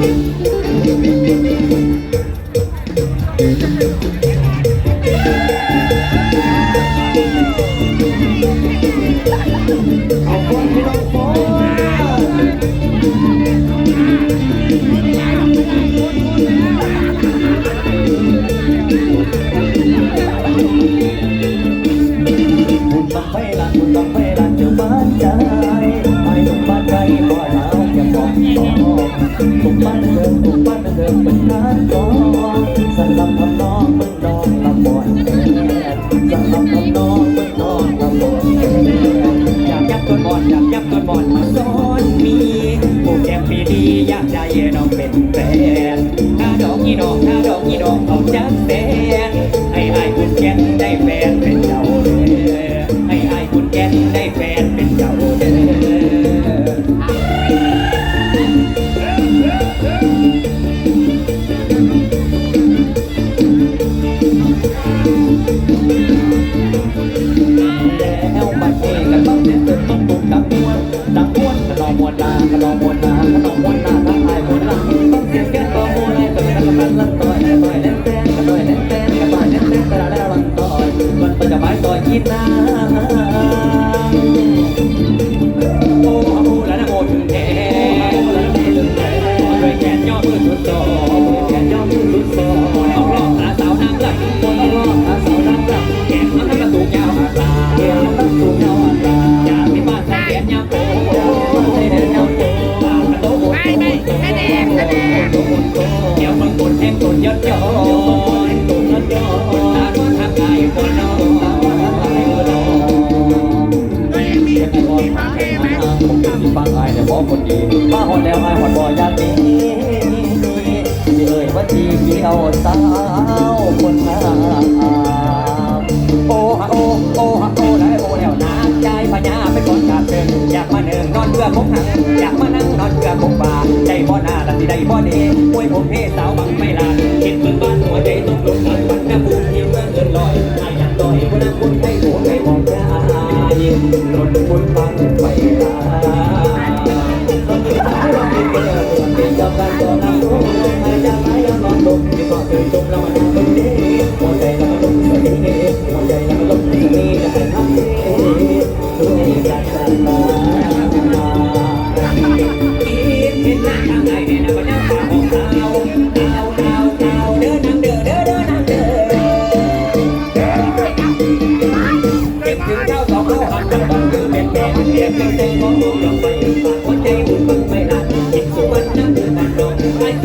Thank you. ซ้อนมีผู้แก้มปีดีอยากได้น้องเป็นแฟนถ้าดอกยี่ดอกถ้าดอกยี่ดอกเอาจักแฟนให้อายคุณแก่นได้แฟน นมมวนนาขนมมวนนาขนมมวนนาทั้งไอ้มวนนาต้องเสียงแก่ต่อมวยแต่ไม่ต้องกันลันต่อยต่อยเล่นเต้นกันต่อยเล่นเต้นกันต่ายเล่นเต้นกันแล้วลันต่อยมันเป็นจะไม้ต่อยกินน้โอ้โหแล้วนะโมถึงแท้ด้วยแขนย่อมือสุดโต เดี๋ยวมึงกดแห้งตนยอดยอดยวมึงกดแห้งกดยอดตาก็ทำกายคนนอนตาก็ทำกานนอนเสียงที่บอกให้มาผมเป็นที่ฟังไอ้แต่บอกคนดีมาหอดแล้วไอ้หอดบ่อยากนี้ที่เอ่ยว่าทีเกี่ยวสาว นขาดเดินอยากมาเนิงนอนเบื่อคงหังอยากมานั่งนอนเบื่อคงบ่าใจบ่หน้าละสิได้บ่ดีมวยผมเทสาวบังไม่ลาคิดเบิ่งบ้านหัวใจต้องลงกันวันน้ำบุญที่เมืองเงินลอยอ้ยังลอยคนน้ำบุญให้หัวใจมองใจหล่นบุญฟังไปลาต้องมีทางเราเป็นกิดเป็นเจ้าการตัวน้ำโอ้ไม่จะไม่ยอมนอนลงที่ก็เคยจมแล้วมันน่าเป็นดีหัวใจแล้วมันลงใส่ดีหัวใจแล้วมันลงใส่ดีจะให้ทำดีด้